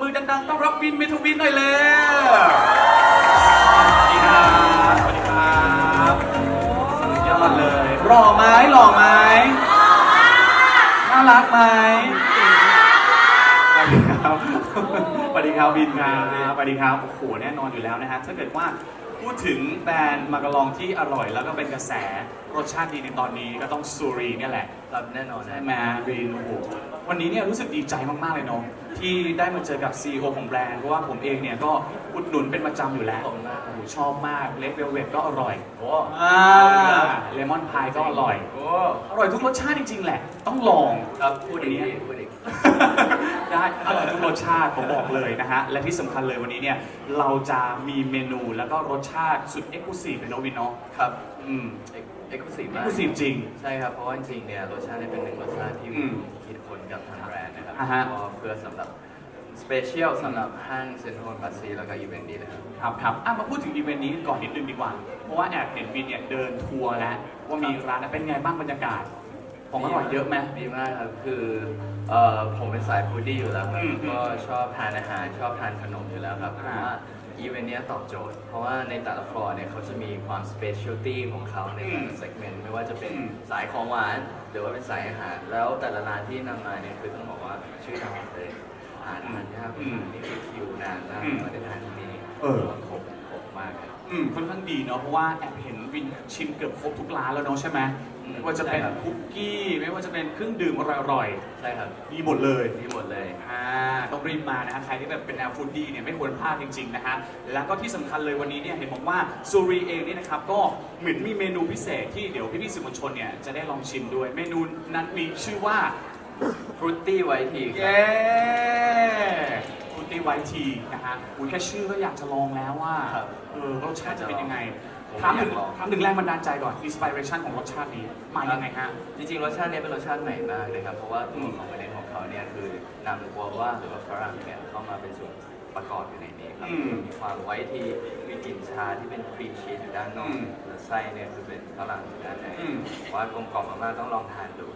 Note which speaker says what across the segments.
Speaker 1: มือดังๆต้อนรับวินเมทวินหน่อยเลยสวัสดีครับสวัสดีครับสุดยอดเลยหล่อไหมหล่อไหมน่ารักไหมสวัสดีครับสวัสดีครับวินครับสวัสดีครับโอ้โหแน่นอนอยู่แล้วนะฮะถ้าเกิดว่าพูดถึงแบรนด์มากะลองที่อร่อยแล้วก็เป็นกระแสรสชาติดีในตอนนี้ก็ต้องซูรีเนี่ยแหละ
Speaker 2: ครับแน่นอน
Speaker 1: ใช่
Speaker 2: นะ
Speaker 1: ไหมรีนโอ้โห วันนี้เนี่ยรู้สึกดีใจมากๆเลยเนาะที่ได้มาเจอกับ CEO ของแบรนด์เพราะว่าผมเองเนี่ยก็อุดหนุนเป็นประจำอยู่แล้ว
Speaker 2: ขอบคุณมาก
Speaker 1: โอ้โหชอบมากเลดเวลเวทก็อร่อย
Speaker 2: โอ้
Speaker 1: อ่าเลมอนพายก็อร่อย
Speaker 2: โอ้
Speaker 1: อร่อยทุกรสชาติจริงๆแหละ ต้องลอง
Speaker 2: ครับพูดอีก
Speaker 1: วันนี้
Speaker 2: พูดอีก
Speaker 1: ได้อร่อยทุกรสชาติผมบอกเลยนะฮะ และที่สำคัญเลยวันนี้เนี่ยเราจะมีเมนูแล้วก็รสชาติสุดเอ็กซ์คลูซีฟเลยเนาะวินเนาะ
Speaker 2: ครับ
Speaker 1: อืม
Speaker 2: เอ็กซ์คลูซีฟ
Speaker 1: เอ็ก
Speaker 2: มา
Speaker 1: ซ์
Speaker 2: ก
Speaker 1: คลูซีฟจริง
Speaker 2: ใช่ครับ เพราะว่าจริงๆเนี่ยรสชาติเนี่ยเป็นหนึ่งรสชาติที่
Speaker 1: อืม
Speaker 2: คิดค้นกับทางแบรนด์นะครับ
Speaker 1: อ่าฮะ
Speaker 2: ก็เพื่อสำหรับสเปเชียลสำหรับห้างเซ็นทรัลบัสซีแล้วก็อีเวนต์นี้เลยครับ
Speaker 1: ครับครับอะมาพูดถึงอีเวนต์นี้ก่อนนิดนึงดีกว่า เพราะว่าแอบเห็นวินเนี่ยเดินทัวร์แล้วว่ามีร้านเป็นไงบ้างบรรยากาศ ของอร่อยเยอะไหม
Speaker 2: ดีมากครับ คือเอ่อผมเป็นสายฟู้ดดี้อยู่แล้วครับ
Speaker 1: อืม
Speaker 2: ก็ชอบทานอาหารชอบทานขนมอยู่แล้วครับเพ
Speaker 1: อ่า
Speaker 2: ราะว่า อีเวนต์เนี้ยตอบโจทย์ เพราะว่าในแต่ละฟลอร์เนี่ยเขาจะมีความสเปเชียลตี้ของเขาในแต่ละเซกเมนต์ไม่ว่าจะเป็น
Speaker 1: อืม
Speaker 2: สายของหวาน หรือว่าเป็นสายอาหาร แล้วแต่ละร้านที่นำมาเนี่ยคือต้องบอกว่าชื่อดังหมดเลยอาหารทานยาก
Speaker 1: อืม
Speaker 2: นี่คือคิวนานมาก
Speaker 1: อืม
Speaker 2: มาได้ทานที่นี่
Speaker 1: เออ
Speaker 2: ครบครบมากครับ
Speaker 1: อืมค่อนข้างดีเนาะเพราะว่าแอบเห็นวินชิมเกือบครบทุกร้านแล้วเนาะใช่ไหม
Speaker 2: อืม
Speaker 1: ไม่ว่าจะเป็น
Speaker 2: ใช่ครับ
Speaker 1: คุกกี้ ไม่ว่าจะเป็นเครื่องดื่มอร่อย
Speaker 2: ใช่ครับ
Speaker 1: ๆมีหมดเลย
Speaker 2: มีหมดเลย
Speaker 1: อ่าต้องรีบมานะฮะใครที่แบบเป็นแนวฟู้ดดี้เนี่ยไม่ควรพลาดจริงๆนะฮะแล้วก็ที่สำคัญเลยวันนี้เนี่ยเห็นบอกว่าซูรีเองเนี่ยนะครับก็เหมือนมีเมนูพิเศษที่เดี๋ยวพี่ๆสื่อมวลชนเนี่ยจะได้ลองชิมด้วย เมนูนั้นมีชื่อว่า
Speaker 2: ฟรุตตี้ไวท์ทีครับ
Speaker 1: เย้ฟูตี้ไวทีนะฮะอุ้ยแค่ชื่อก็อยากจะลองแล้วว่า
Speaker 2: ครับ
Speaker 1: เออรสชาติจะเป็นยังไง
Speaker 2: ผม
Speaker 1: ถามถึงถามถึงแรงบันดาลใจก่อนอินสปิเรชันของรสชาตินี้มายังไงฮะ
Speaker 2: จริงๆรสชาติเนี้เป็นรสชาติใหม่มากเลยครับ เพราะว่าตัวของประเด็นของเขาเนี่ยคือนำกัวว่าหรือว่าฝรั่งเนี่ยเข้ามาเป็นส่วน ประกอบอยู่ในนี้ครับ
Speaker 1: อืม
Speaker 2: มีความไวท์ทีมีกลิ่นชาที่เป็นครีมชีสอยู่ด้านนอก
Speaker 1: อืม
Speaker 2: แล้วไส้เนี่ยคือเป็นฝรั่งอยู่ด้านใน
Speaker 1: อืม
Speaker 2: ผมว่ากลมกล่อมมากๆต้องลองทานดู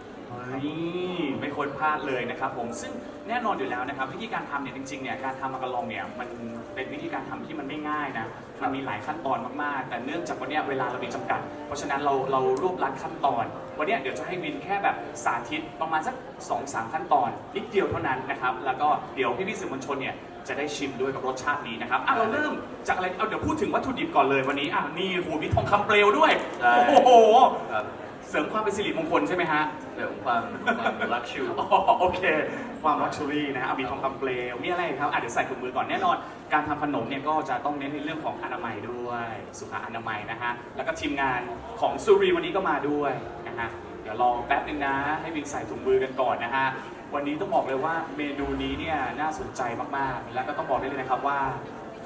Speaker 1: นี่ไม่ควรพลาดเลยนะครับผมซึ่งแน่นอนอยู่แล้วนะครับวิธีการทำเนี่ยจริงๆเนี่ยการทำมากะลองเนี่ยมันเป็นวิธีการทำที่มันไม่ง่ายนะมันมีหลายขั้นตอนมากๆ แต่เนื่องจากวันเนี้ยเวลาเรามีจำกัด เพราะฉะนั้นเราเรารวบรัดขั้นตอน วันเนี้ยเดี๋ยวจะให้วินแค่แบบสาธิตประมาณสัก2อสขั้นตอนนิดเดียวเท่านั้นนะครับแล้วก็เดี๋ยวพี่ๆสื่อมวลชนเนี่ย จะได้ชิมด้วยกับรสชาตินี้นะครับอะเราเริ่มจากอะไรเอาเดี๋ยวพูดถึงวัตถุดิบก่อนเลยวันนี้อะนี่โหมีทองคำเปลวด้วย
Speaker 2: ใช่
Speaker 1: โอ้โห
Speaker 2: ครับ
Speaker 1: เสริมความเป็นสิริมงคลใช่ไหมฮะ
Speaker 2: เรื่องความความลักชู
Speaker 1: อ๋อโอเค ความลักชัวรี่นะฮะเอามีทองคำเปลวมีอะไรอีกครับอะเดี๋ยวใส่ถุงมือก่อนแน่นอน การทำขนมเนี่ยก็จะต้องเน้นในเรื่องของอนามัยด้วย สุขอนามัยนะฮะแล้วก็ทีมงานของซูรีวันนี้ก็มาด้วยนะฮะเดี๋ยวลองแป๊บนึงนะ ให้วินใส่ถุงมือกันก่อนนะฮะ วันนี้ต้องบอกเลยว่าเมนูนี้เนี่ยน่าสนใจมากๆ แล้วก็ต้องบอกได้เลยนะครับว่า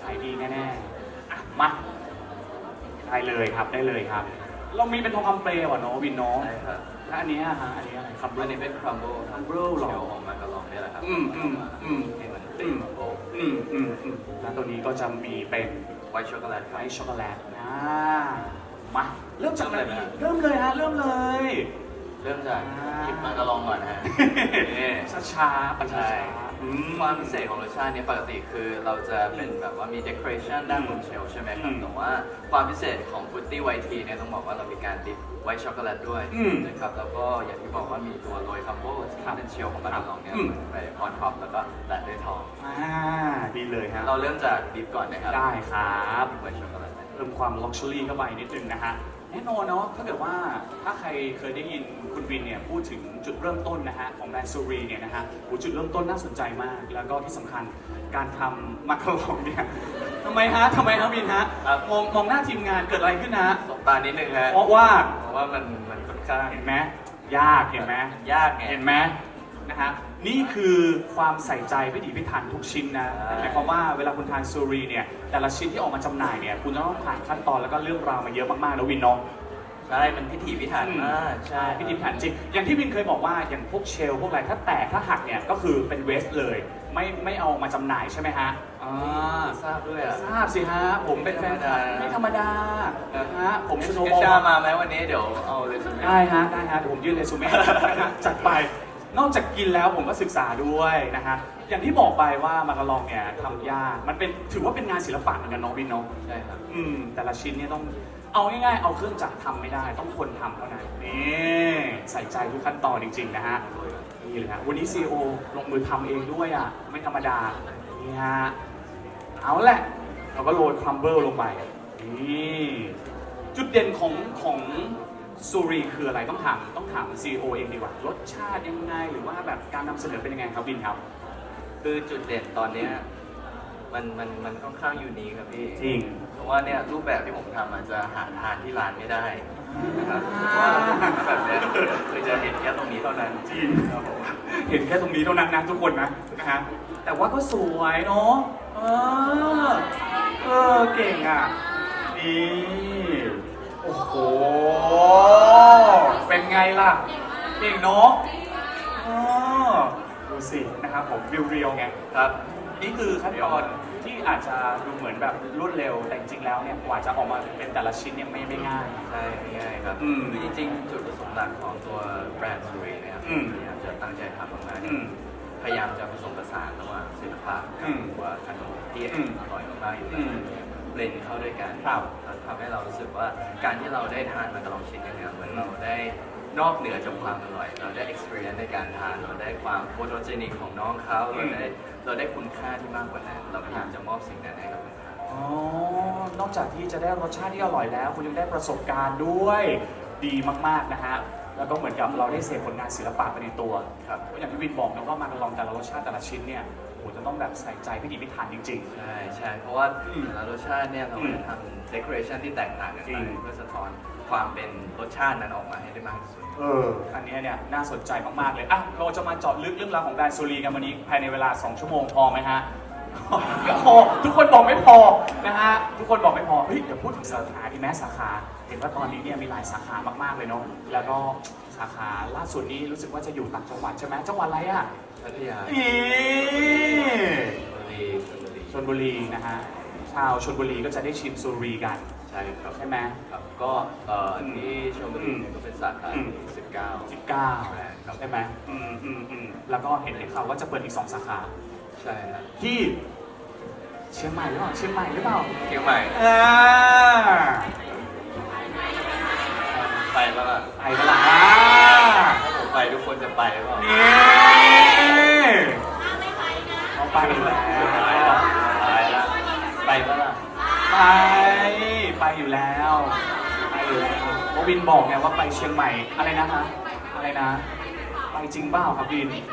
Speaker 1: ขายดีแน่ๆอะมาได้เลยครับได้เลยครับ เรามีเป็นทองคำเปลวอะเนาะวินเนาะ
Speaker 2: ใช่ครับ
Speaker 1: แล้วอันเนี้ยฮะอันนี้อะไรครับ
Speaker 2: อันนี้เป็นครัมเบิลครับ
Speaker 1: crumble เหรอ
Speaker 2: เชลของมากะลองเนี่ยแหละครับ
Speaker 1: อืมอืมอืม
Speaker 2: ให้มันเป็นโบ
Speaker 1: อืมอืมอืมแล้วตัวนี้ก็จะมีเป็น
Speaker 2: ไวท์ช็อกโกแลตค
Speaker 1: ไว
Speaker 2: รับ
Speaker 1: ท์ช็อกโกแลตนะมาเริ่มจากอะไร
Speaker 2: เริ่มเลยไหม
Speaker 1: เริ่มเลยฮะเริ่มเลย
Speaker 2: เริ่มจาก
Speaker 1: อ่า
Speaker 2: หยิบมากะลองก่อนนะฮะนี่
Speaker 1: ช้าช้าๆไปช้า
Speaker 2: ใช่
Speaker 1: ๆอืม
Speaker 2: ความพิเศษของรสชาติเนี้ปกติคือเราจะเป็นแบบว่ามี decoration ด้านบนเชลฟ์ใช่ไหมครั
Speaker 1: อื
Speaker 2: บ
Speaker 1: ม
Speaker 2: แต่ว่าความพิเศษของฟุตตี้ไวทีเนี่ยต้องบอกว่าเรามีการดิฟไวท์ช็อกโกแลตด้วย
Speaker 1: อืม
Speaker 2: นะครับแล้วก็อย่างที่บอกว่ามีตัวโรยคัมโบที่
Speaker 1: ครับ
Speaker 2: เป็นเชลของมากะลองเนี่ย
Speaker 1: อืม
Speaker 2: ไปออนท็อปแล้วก็แตะด้วยทอง
Speaker 1: อ่าดีเลยฮะ
Speaker 2: เราเริ่มจากดิฟก่อนนะครับ
Speaker 1: ได้ครับ
Speaker 2: ไวท์ช็อกโกแลต
Speaker 1: เพิ่มความล็อกชัวรี่เข้าไปนิดนึงนะฮะ แน่นอนเนาะถ้าเกิดว่าถ้าใครเคยได้ยิน คุณวินเนี่ยพูดถึงจุดเริ่มต้นนะฮะของแบรนด์ซูรีเนี่ยนะฮะโหจุดเริ่มต้นน่าสนใจมาก แล้วก็ที่สำคัญการทำมาคาลองเนี่ยทำไมฮะทำไมฮะวินฮะ
Speaker 2: ครับ
Speaker 1: มองมองหน้าทีมงานเกิดอะไรขึ้นนะฮะ
Speaker 2: สบตานิดนึงฮะ
Speaker 1: เพราะว่า
Speaker 2: เพราะว่ามันมันค่อนข้าง
Speaker 1: เห็นไหมยากเห็นไหม
Speaker 2: ยากไง
Speaker 1: เห็นไหมนะฮะนี่คือความใส่ใจพิถีพิถันทุกชิ้นนะ
Speaker 2: ใช่
Speaker 1: หมายความว่าเวลาคุณทานซูรีเนี่ยแต่ละชิ้นที่ออกมาจำหน่ายเนี่ยคุณจะต้องผ่านขั้นตอนแล้วก็เรื่องราวมาเยอะมากๆนะวินเนาะ
Speaker 2: ใช่มันพิถีพิถันมาก
Speaker 1: ใช่พิถีพิถันจริง อย่างที่วินเคยบอกว่าอย่างพวกเชลพวกอะไรถ้าแตกถ้าหักเนี่ยก็คือเป็นเวสเลย ไม่ไม่เอามาจำหน่ายใช่ไหมฮะอ่า
Speaker 2: ทราบด้วยอะ
Speaker 1: ทราบสิฮะ ผมเป็นแฟนคลับไม่ธรรมดานะฮะผมสโนว์บอ
Speaker 2: ชา
Speaker 1: ล
Speaker 2: มาไหมวันนี้เดี๋ยวเอาเลยใช่ไหม
Speaker 1: ได้ฮะได้ฮะเดี๋ยวผมยื่นเรซูเม่นะฮะจัดไป นอกจากกินแล้วผมก็ศึกษาด้วยนะฮะอย่างที่บอกไปว่ามาการองเนี่ยทำยากมันเป็นถือว่าเป็นงานศิลปะเหมือนกันเน้องวินเนาะ
Speaker 2: ใช่ครับ
Speaker 1: อืมแต่ละชิ้นเนี่ยต้อง เอาง่ายๆ เอาเครื่องจักรทำไม่ได้ ต้องคนทำเท่านั้นนี่ใส่ใจทุกขั้นตอนจริง ๆ นะฮะนี่เลยฮะวันนี้ซีโอลงมือทำเองด้วยอะไม่ธรรมดานี่ฮะเอาแหละเราก็โรยครัมเบิลลงไปนี่จุดเด่นของของซูรีคืออะไรต้องถามต้องถามซีโอเองดีกว่ารสชาติยังไงหรือว่าแบบการนำเสนอเป็นยังไงครับวินครับ
Speaker 2: คือจุดเด่นตอนเนี้ย มันมันมันค่อนข้างยูนิคครับพี่
Speaker 1: จริง
Speaker 2: เพราะว่าเนี่ยรูปแบบที่ผมทำมันจะหาทานที่ร้านไม่ได้นะครับเพราะว่าแบบเนี้ยคือจะเห็นแค่ตรงนี้เท่านั้น
Speaker 1: จริง
Speaker 2: ครับผม
Speaker 1: เห็นแค่ตรงนี้เท่านั้นนะทุกคนนะนะฮะแต่ว่าก็สวยเนาะเออเออเก่งอะนี่โอ้โหเป็นไงล่ะเก่งเนาะเออดูสินะครับผมเรียวๆไง
Speaker 2: ครับ
Speaker 1: นี่คือขั้นตอนที่อาจจะดูเหมือนแบบรวดเร็วแต่จริงๆแล้วเนี่ยกว่าจะออกมาเป็นแต่ละชิ้นเนี่ยไม่ไม่ง่าย
Speaker 2: ใช่ง่ายๆครับ
Speaker 1: อืม
Speaker 2: คือจริงๆ จุดประสงค์หลักของตัวแบรนด์ซูรีนะครับ
Speaker 1: อืม
Speaker 2: พยายามจะตั้งใจทำออกมา
Speaker 1: อืม
Speaker 2: พยายามจะผสมผสานระหว่างศิลปะ
Speaker 1: อื
Speaker 2: กับ
Speaker 1: ม
Speaker 2: ตัวขนมที่
Speaker 1: อืม
Speaker 2: อร่อยมากๆอยู่
Speaker 1: อื
Speaker 2: แล้ว
Speaker 1: ม
Speaker 2: เบลนด์เข้าด้วยกัน
Speaker 1: ครับ
Speaker 2: แล้วทำให้เรารู้สึกว่าการที่เราได้ทานมันกระลองชิ้นเนี่ยเหมือนเราได้นอกเหนือจากความอร่อย เราได้ experience ในการทาน เราได้ความโฟโตเจนิกของน้องเขาเราได้ เราได้คุณค่าที่มากกว่านั้น เราพยายามจะมอบสิ่งนั้นให้กับลูกค้า
Speaker 1: อ๋อนอกจากที่จะได้รสชาติที่อร่อยแล้ว คุณยังได้ประสบการณ์ด้วยดีมากๆนะฮะแล้วก็เหมือนกับเราได้เสพผลงานศิลปะไปในตัว
Speaker 2: ครับ
Speaker 1: ก็อย่างที่วินบอกนะว่ามาลองแต่ละรสชาติแต่ละชิ้นเนี่ยโหจะต้องแบบใส่ใจพิถีพิถันจริง
Speaker 2: ใช่ใช่เพราะว่า
Speaker 1: อืม
Speaker 2: แต่ละรสชาติเนี่ยเรา
Speaker 1: อืม
Speaker 2: จะทำ decoration ที่แตกต่างกัน
Speaker 1: จริ
Speaker 2: ไป
Speaker 1: ง
Speaker 2: เพื่อสะท้อน ความเป็นรสชาตินั้นออกมาให้ได้มากที่สุด
Speaker 1: ๆเออ อันเนี้ยเนี่ยน่าสนใจมากๆเลย อะ เราจะมาเจาะลึกเรื่องราวของแบรนด์ซูรีกันวันนี้ภายในเวลา 2 ชั่วโมงพอไหมฮะไม่พอ ทุกคนบอกไม่พอนะฮะ ทุกคนบอกไม่พอ เฮ้ย เดี๋ยวพูดถึงสาขาดีไหมสาขา เห็นว่าตอนนี้เนี่ยมีหลายสาขามากๆเลยเนาะ แล้วก็สาขาล่าสุดนี้รู้สึกว่าจะอยู่ต่างจังหวัดใช่ไหมจังหวัดอะไรอะ
Speaker 2: พัทยา
Speaker 1: อี
Speaker 2: ชลบุรีชลบุรี
Speaker 1: ชนบุรีนะฮะ ชาวชนบุรีก็จะได้ชิมซูรีกัน
Speaker 2: ใช่ครับ
Speaker 1: ใช่ไหม
Speaker 2: ครับก็เอ่ออ
Speaker 1: ม
Speaker 2: ที่ชลบุรีเนี่ยก็เป็นสาขา
Speaker 1: อืม
Speaker 2: ที่19
Speaker 1: 19
Speaker 2: ครับ
Speaker 1: ใช่ไหมอืมอืมอืมแล้วก็เห็นในข่าวว่าจะเปิดอีก 2 สาขา
Speaker 2: ใช่ครับ
Speaker 1: ที่เชียงใหม่หรือเปล่าเชียงใหม่หรือเปล่า
Speaker 2: เชียงใหม่
Speaker 1: อ่า
Speaker 2: ไปแล้วล่ะ
Speaker 1: ไปกันละอ่า
Speaker 2: ถ้าผมไปทุกคนจะไปหรือเปล่า
Speaker 1: นี่เขาไปอยู่แล้ว
Speaker 2: ไปแล้วไปแล้วไปแล้วล่ะ
Speaker 1: ไป ไปอยู่แล้วไปอยู่แล้วเพราะวินบอกไงว่าไปเชียงใหม่อะไรนะฮะอะไรนะ ไปจริงเปล่าครับวินนี่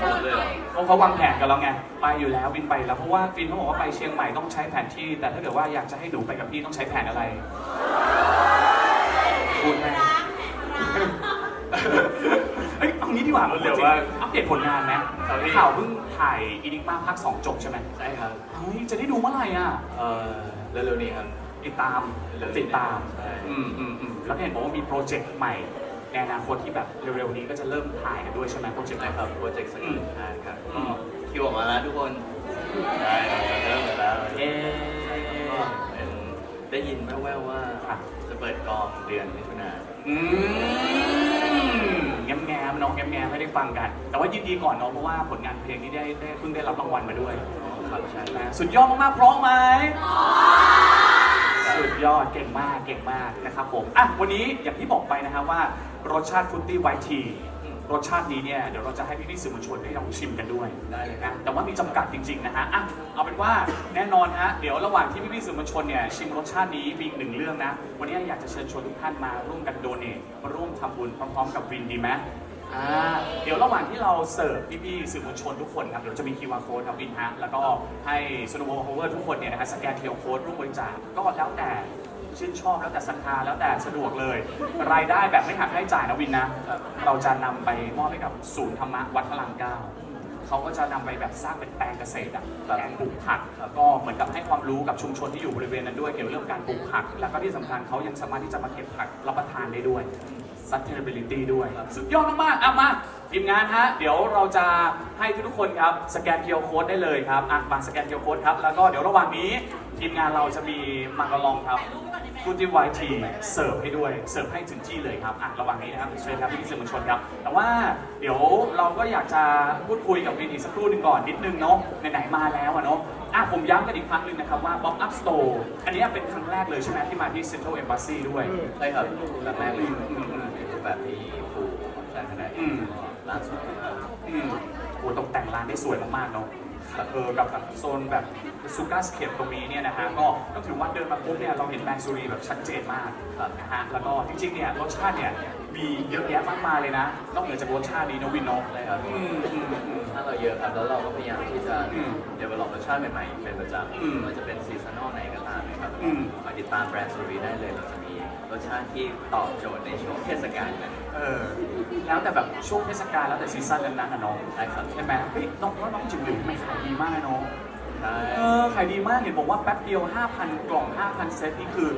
Speaker 2: เอาเลยเหรอ
Speaker 1: เขาเขาวางแผนกันแล้วไงไปอยู่แล้ววินไปแล้วเพราะว่าวินเขาบอกว่าไปเชียงใหม่ต้องใช้แผนที่ แต่ถ้าเกิดว่าอยากจะให้หนูไปกับพี่ต้องใช้แผนอะไรพูดให้เฮ้ยเอางี้ดีกว่า
Speaker 2: เดี๋ยวว่า
Speaker 1: อัปเดตผลงานไหม
Speaker 2: ครับพี่
Speaker 1: ข่าวเพิ่งถ่ายอินิกมาภาค2จบใช่ไหม
Speaker 2: ใช่ครับ
Speaker 1: เฮ้ยจะได้ดูเมื่อไหร่อะ
Speaker 2: เอ่อ เร็วๆนี้ครับ
Speaker 1: ติดตาม
Speaker 2: เร็วๆ
Speaker 1: ติดตาม
Speaker 2: ใช่
Speaker 1: อืมอืมอืมแล้วก็เห็นบอกว่ามีโปรเจกต์ใหม่ในอนาคตที่แบบเร็วๆนี้ก็จะเริ่มถ่ายกันด้วยใช่ไหมโปรเจกต์
Speaker 2: ใช่
Speaker 1: ไหน
Speaker 2: ครับ โปรเจกต์สกิลทานครับ
Speaker 1: อืม
Speaker 2: คิวออกมาแล้วทุกคนใช่เราจะเริ่มกันแล้ว
Speaker 1: เอ๊
Speaker 2: ก็เป็นได้ยินแว่วๆว่า
Speaker 1: ครับ
Speaker 2: จะเปิดกองเดือนมิถุนายน
Speaker 1: อืมแง้มแง้มๆน้องแง้มแง้มๆไม่ได้ฟังกัน แต่ว่ายินดีก่อนเนาะเพราะว่าผลงานเพลงนี้ได้ได้เพิ่งได้รับรางวัลมาด้วย
Speaker 2: ครับใช่
Speaker 1: นะสุดยอดมากๆพร้อมไหมสุดยอดเก่งมากเก่งมากนะครับผมอะวันนี้อย่างที่บอกไปนะฮะว่ารสชาติฟรุตตี้ไวท์ทีรสชาตินี้เนี่ยเดี๋ยวเราจะให้พี่ๆสื่อมวลชนได้ลองชิมกันด้วย
Speaker 2: ได้เลย
Speaker 1: นะแต่ว่ามีจำกัดจริงๆนะฮะอะเอาเป็นว่าแน่นอนฮะเดี๋ยวระหว่างที่พี่ๆสื่อมวลชนเนี่ยชิมรสชาตินี้มีอีกหนึ่งเรื่องนะ วันนี้อยากจะเชิญชวนทุกท่านมาร่วมกันโดเนทมาร่วมทำบุญพร้อมๆกับวินดีไหม อ่าเดี๋ยวระหว่างที่เราเสิร์ฟพี่ๆสื่อมวลชนทุกคนครับเดี๋ยวจะมี QR code ครับวินฮะแล้วก็ให้สโนว์โฮเวอร์ทุกคนเนี่ยนะฮะสแกนเคอร์โค้ดร่วมบริจาคก็แล้วแต่ชื่นชอบแล้วแต่ศรัทธาแล้วแต่สะดวกเลย รายได้แบบไม่หักค่าใช้จ่ายนะวินนะ เราจะนำไปมอบให้กับศูนย์ธรรมะวัดพระรามเก้าเขาก็จะนำไปแบบสร้างเป็นแปลงเกษตรอะแปลงปลูกผักแล้วก็เหมือนกับให้ความรู้กับชุมชนที่อยู่บริเวณนั้นด้วยเกี่ยวกับเรื่องการปลูกผัก แล้วก็ที่สำคัญเขายังสามารถที่จะมาเก็บผักรับประทานได้ด้วย sustainability ด้วย สุดยอดมากๆอะมาทีมงานฮะ เดี๋ยวเราจะให้ทุกๆคนครับ สแกน QR Code ได้เลยครับอะมาสแกน QR Code ครับ แล้วก็เดี๋ยวระหว่างนี้ทีมงานเราจะมีมังกรลองครับฟูจิไวทีเสิร์ฟให้ด้วย เสิร์ฟให้ถึงที่เลยครับอะระหว่างนี้นะครับเชิญครับพี่สื่อมวลชนครับ แต่ว่าเดี๋ยวเราก็อยากจะพูดคุยกับวินอีกสักครู่หนึ่งก่อนนิดนึงเนาะไหนๆมาแล้วอะเนาะอะผมย้ำกันอีกครั้งหนึ่งนะครับว่า Pop Up Store อันนี้เป็นครั้งแรกเลยใช่ไหมที่มาที่ Central Embassy ด้วย
Speaker 2: ใช่ครับแบบแรกเลยในรูป แบบที่ฟูใช่ขนาด
Speaker 1: อืม
Speaker 2: ร้านสวยมาก
Speaker 1: อืมโอ้ตกแต่งร้านได้สวยมากๆเนาะเออกับกับโซนแบบซูการ์สเคปตรงนี้เนี่ยนะฮะก็ต้องถือว่าเดินมาปุ๊บเนี่ยเราเห็นแบรนด์ซูรีแบบชัดเจนมาก
Speaker 2: ครับ
Speaker 1: นะฮะแล้วก็จริงๆเนี่ยรสชาติเนี่ยมีเยอะแยะมากมายเลยนะนอกเหนือจากรสชาตินี้นะวินเนาะ
Speaker 2: ใช่ครับ
Speaker 1: อืมอืมอืม
Speaker 2: ถ้าเราเยอะครับแล้วเราก็พยายามที่จะ
Speaker 1: อืม
Speaker 2: develop รสชาติใหม่ๆเป็นประจ
Speaker 1: อืมำ
Speaker 2: ไม่ว่าจะเป็นซีซันอลไหนก็ตามนะครับ
Speaker 1: อืม
Speaker 2: มาติดตามแบรนด์ซูรีได้เลยเราจะมี รสชาติที่ตอบโจทย์ในช่วงเทศกาลนั้น
Speaker 1: เออ แล้วแต่แบบช่วงเทศกาลแล้วแต่ซีซั่นนั้นๆนะน้อง
Speaker 2: ใช่ครับ
Speaker 1: ใช่ไหมเฮ้ยน้องว่าน้องจิ๋วหลิวทำไมขายดีมากเลยน้อง
Speaker 2: ใช่
Speaker 1: เออขายดีมากเห็นบอกว่าแป๊บเดียว 5,000 กล่อง 5,000 เซตนี่คือ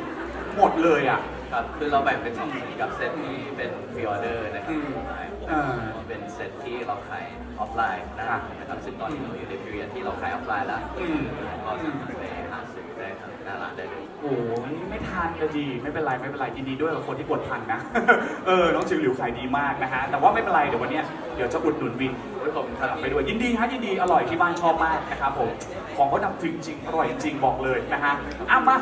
Speaker 1: หมดเลยอะ
Speaker 2: ครับคือเราแบ่งเป็นสองเซตกับเซตที่เป็นพรีออเดอร์นะครั
Speaker 1: อื
Speaker 2: บ
Speaker 1: ม
Speaker 2: ใช่
Speaker 1: เออ
Speaker 2: เป็นเซตที่เราขายออฟไลน์นะครับนะครับ ซึ่งตอนนี้เราอยู่ในพีเรียดที่เราขายออฟไลน์แล้ว
Speaker 1: อืม
Speaker 2: ก็สามารถ น้าร้านได้เลย
Speaker 1: โอ้โหไม่ทานก็ดี ไม่เป็นไรไม่เป็นไรยินดีด้วยกับคนที่กดทันนะ เออ น้องจิ๋วหลิวขายดีมากนะฮะ แต่ว่าไม่เป็นไรเดี๋ยววันเนี้ยเดี๋ยวจะอุดหนุนวิน
Speaker 2: โอ้ยขอบคุณครับ
Speaker 1: ไปด้วยยินดีฮะยินดีอร่อยที่บ้านชอบมากนะครับผม ของเขาดับถึงจริงอร่อยจริงบอกเลยนะฮะอะมา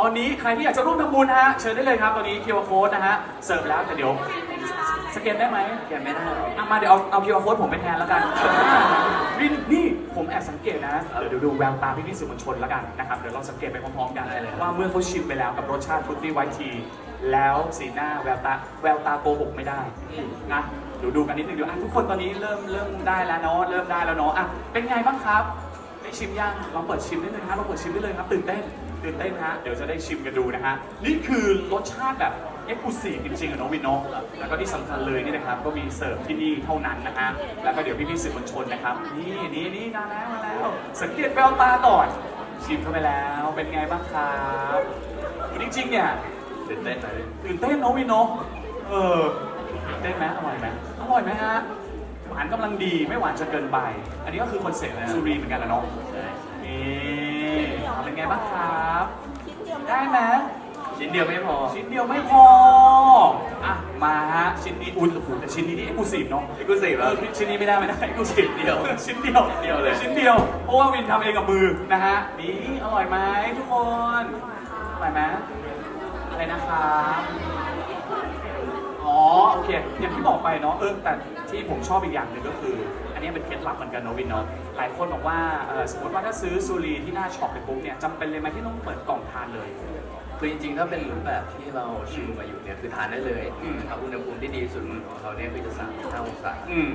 Speaker 1: ตอนนี้ใครที่อยากจะร่วมทำบุญนะฮะเชิญได้เลยครับตอนนี้คิวอาร์โค้ดนะฮะเสิร์ฟแล้วแต่เดี๋ยว สแกนได้ไหม
Speaker 2: แกไม่ได้หรอ
Speaker 1: อะมาเดี๋ยวเอาเอาคิวอาร์โค้ดผมไปแทนแล้วกันวินนี่ ผมแอบสังเกตนะ เดี๋ยวดูดูแววตาพี่พี่ๆสื่อมวลชนแล้วกันนะครับ เดี๋ยวเราสังเกตไปพร้อมๆกัน
Speaker 2: ได้เลยครับ
Speaker 1: ว่าเมื่อเขาชิมไปแล้วกับรสชาติฟรุตตี้ไวท์ที แล้วสีหน้าแววตาแววตาโกหกไม่ได้นะเดี๋ยวดูกันนิดนึงเดี๋ยวอะทุกคนตอนนี้เริ่มเริ่มได้แล้วเนาะเริ่มได้แล้วเนาะอะเป็นไงบ้างครับได้ชิมยังลองเปิดชิมได้เลยครับลองเปิดชิมได้เลยครับตื่นเต้นตื่นเต้นฮะเดี๋ยวจะได้ชิมกันดูนะฮะนี่คือรสชาติแบบ เอ็กซ์คลูซีฟจริงๆอะน้องวินเนาะแล้วก็ที่สำคัญเลยนี่นะครับก็มีเสิร์ฟที่นี่เท่านั้นนะฮะแล้วก็เดี๋ยวพี่ๆสื่อมวลชนนะครับนี่นี่นี่มาแล้วมาแล้วสังเกตแววตาก่อนชิมเข้าไปแล้วเป็นไงบ้างครับจริงๆเนี่ย
Speaker 2: ตื่นเต้นเลย
Speaker 1: ตื่นเต้นเนาะวินเนาะเออตื่นเต้นไหมอร่อยไหมอร่อยไหมฮะหวานกำลังดีไม่หวานจนเกินไป อันนี้ก็คือคอนเซ็ปต์ของซูรีเหมือนกันนะเนาะ
Speaker 2: ใช่
Speaker 1: นี่เป็นไงบ้างครับ ได้ไหม
Speaker 2: ชิ้นเดียวไม่พอ
Speaker 1: ชิ้นเดียวไม่พอ อะ มาฮะ ชิ้นนี้อุ้ยโอ้โหแต่ชิ้นนี้นี่เอ็กซ์คลูซีฟเนาะ
Speaker 2: เอ็กซ์คลูซีฟ
Speaker 1: เอ
Speaker 2: แล้
Speaker 1: อ
Speaker 2: ว
Speaker 1: ชิ้นนี้ไม่ได้ไม่ได้เอ็กซ์คลูซีฟ
Speaker 2: เดียว
Speaker 1: ชิ้นเดียว
Speaker 2: ชิ้นเดียวเลย
Speaker 1: ชิ้นเดียว เพราะว่าวินทำเองกับมือนะฮะ นี่อร่อยไหมทุกคน อร่อยไหมอะไรนะครับ อ๋อโอเคอย่างที่บอกไปเนาะเออแต่ที่ผมชอบอีกอย่างหนึ่งก็คือ อันนี้เป็นเคล็ดลับเหมือนกันเนาะวินเนาะหลายคนบอกว่าเออสมมติว่าถ้าซื้อซูรีที่หน้าช็อปไปปุ๊บเนี่ยจำเป็นเลยไหมที่ต้องเปิดกล่องทานเลย
Speaker 2: คือจริงๆ ถ้าเป็นรูปแบบที่เราชิมมาอยู่เนี่ยคือทานได้เลย
Speaker 1: อืม
Speaker 2: นะครับอุณหภูมิที่ดีสุดของเขาเนี่ยคือจะ35องศา
Speaker 1: อืม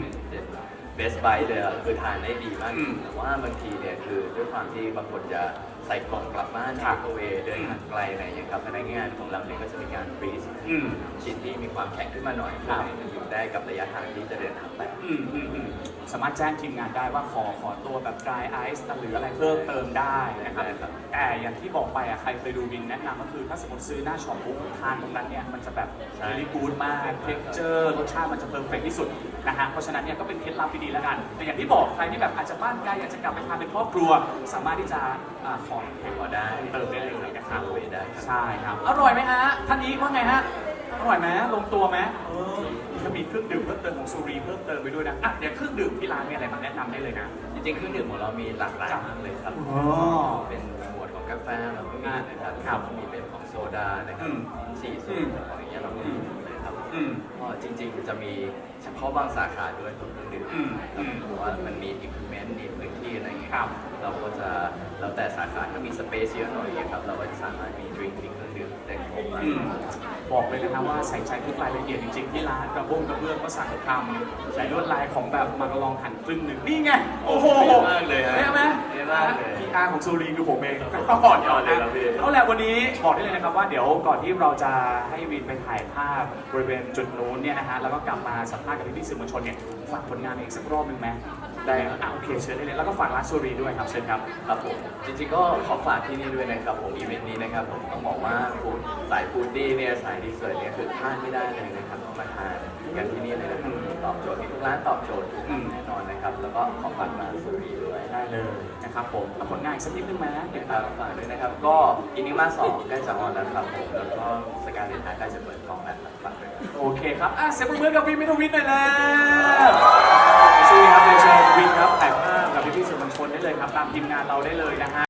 Speaker 2: เบสไบเลยอะคือทานได้ดีมาก
Speaker 1: อืม
Speaker 2: แต่ว่าบางทีเนี่ยคือด้วยความที่บางคนจะ ใส่กล่องกลับบ้าน
Speaker 1: ครั
Speaker 2: เท
Speaker 1: บ
Speaker 2: คเวเดินทางไกลอะไรอย่างเงี้ยครับพนักงานของเราเนี่ยก็จะมีการฟรีซ
Speaker 1: อืม
Speaker 2: ชิ้นที่มีความแข็งขึ้นมาหน่อย
Speaker 1: ครั
Speaker 2: เพื่อบให้มันอยู่ได้กับระยะทางที่จะเดินทางไป
Speaker 1: อืมอืมอืมสามารถแจ้งทีมงานได้ว่าขอขอตัวแบบ dry ice หรืออะไรเพิ่มเติมได้นะครับ
Speaker 2: ได้ครับ
Speaker 1: แต่อย่างที่บอกไปอะใครเคยดูวินแนะนำก็คือถ้าสมมติซื้อหน้าช็อปปุ๊บทานตรงนั้นเนี่ย มันจะแบบ
Speaker 2: ใช่
Speaker 1: really good มาก texture รสชาติมันจะเพอร์เฟกที่สุด นะฮะเพราะฉะนั้นเนี่ยก็เป็นเคล็ดลับที่ดีแล้วกัน แต่อย่างที่บอกใครที่แบบอาจจะบ้านไกลอยากจะกลับไปทานเป็นครอบครัว สามารถที่จะอ่าขอแข่ง
Speaker 2: พอได้
Speaker 1: เติมได้เลยนะครับ
Speaker 2: เวได้ครับ
Speaker 1: ใช่ครับอร่อยไหมฮะท่านนี้ว่าไงฮะอร่อยไหมลงตัวไหมเออจะมีเครื่องดื่มเพิ่มเติมของซูรีเพิ่มเติมไปด้วยนะอะเดี๋ยวเครื่องดื่มที่ร้านมีอะไรมาแนะนำได้เลยนะ
Speaker 2: จริงๆเครื่องดื่มของเรามีหลากหลายมากเลยครับ
Speaker 1: อ๋อ
Speaker 2: เป็นหมวดของกาแฟเราก็มีนะครับ
Speaker 1: ครับ
Speaker 2: มีเป็นของโซดานะครับ
Speaker 1: อืม
Speaker 2: สี่สู
Speaker 1: อื
Speaker 2: ต
Speaker 1: ม
Speaker 2: รของอย่างเงี้ยเราก็มี
Speaker 1: อืม
Speaker 2: ก็จริงๆ จะมีเฉพาะบางสาขาด้วยตัวเครื่องดื่ม
Speaker 1: อืม
Speaker 2: ครับเพราะว่ามันมีอิควิเมนต์มีพื้นที่อะไรอย่างเงี้ย
Speaker 1: ครับ
Speaker 2: เราก็จะแล้วแต่สาขาถ้ามีสเปซเยอะหน่อยเนี่ยครับ เราก็จะสามารถมีดริงก์มีเครื่องดื่มได้ครบ
Speaker 1: อืม บอกเลยนะครับว่าใส่ใจทุกรายละเอียดจริงๆที่ร้านกระบุ้งกระเบื้องก็สั่งทำใส่ลวดลายของแบบมากระลองหั่นครึ่งหนึ่งนี่ไง โอ้โห
Speaker 2: เยอะมากเลยฮะ
Speaker 1: เห็นไหม
Speaker 2: เยอะมากเลย
Speaker 1: พี อารของซูรีคือผมเอง
Speaker 2: ก็อดเลยครับพี่
Speaker 1: เอาแหละวันนี้บอกได้เลยนะครับว่าเดี๋ยวก่อนที่เราจะให้วินไปถ่ายภาพบริเวณจุดนู้นเนี่ยนะฮะแล้วก็กลับมาสัมภาษณ์กับพี่ๆสื่อมวลชนเนี่ยฝากผลงานอีกสักรอบหนึ่งไหม ได้อะโอเคเชิญได้เลยแล้วก็ฝากร้านซูรีด้วยครับเชิญครับ
Speaker 2: ครับผมจริงๆก็ขอฝากที่นี่ด้วยนะครับผมอีเวนต์นี้นะครับผมต้องบอกว่าฟูดสายฟูดดี้เนี่ยสายดีเซอร์เนี่ยคือพลาดไม่ได้เลยนะครับต้องมาทานกันที่นี่เลยนะครับตอบโจทย์ทุกร้านตอบโจทย์ทุกร้านแน่นอนนะครับแล้วก็ขอฝากร้านซูรีด้วย
Speaker 1: ได้เลยนะครับผมเอาผลงานอีกสักนิดนึงไหม
Speaker 2: นะ
Speaker 1: เดี๋ยว
Speaker 2: ค
Speaker 1: ค
Speaker 2: รั
Speaker 1: รั
Speaker 2: บบฝากด้วยนะครับก็อินิมาสองใกล้จะออนแล้วครับผมแล้วก็สการเลนทาใกล้จะเปิดกล้องแล้วครับฝากด้วยครับ
Speaker 1: โอเคครับอะเสียงปรบมือกับวินมิทวิทย์หน่อยแล้ว ญวินครับถ่ายภาพกับพี่ๆสื่อมวลชนได้เลยครับ ตามทีมงานเราได้เลยนะฮะ